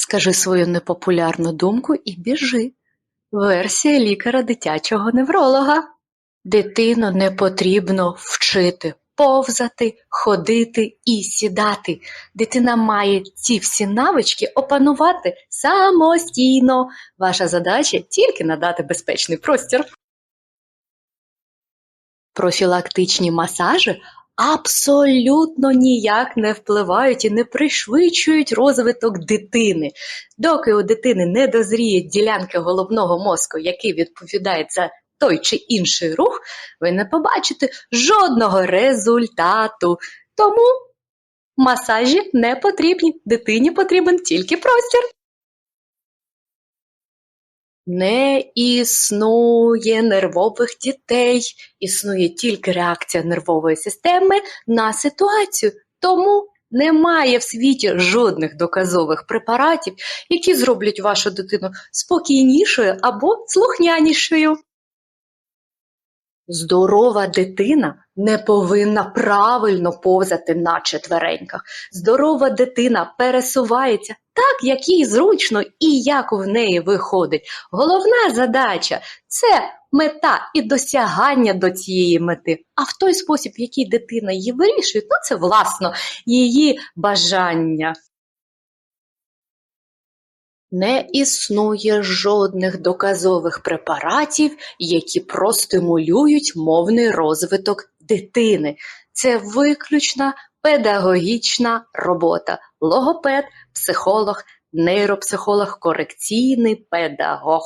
Скажи свою непопулярну думку і біжи. Версія лікаря дитячого невролога. Дитину не потрібно вчити повзати, ходити і сідати. Дитина має ці всі навички опанувати самостійно. Ваша задача тільки надати безпечний простір. Профілактичні масажі абсолютно ніяк не впливають і не пришвидшують розвиток дитини. Доки у дитини не дозріють ділянки головного мозку, які відповідають за той чи інший рух, ви не побачите жодного результату. Тому масажі не потрібні. Дитині потрібен тільки простір. Не існує нервових дітей, існує тільки реакція нервової системи на ситуацію. Тому немає в світі жодних доказових препаратів, які зроблять вашу дитину спокійнішою або слухнянішою. Здорова дитина не повинна правильно повзати на четвереньках. Здорова дитина пересувається так, як їй зручно і як в неї виходить. Головна задача це мета і досягання до цієї мети. А в той спосіб, який дитина її вирішує, то це власно її бажання. Не існує жодних доказових препаратів, які простимулюють мовний розвиток дитини. Це виключна педагогічна робота. Логопед, психолог, нейропсихолог, корекційний педагог.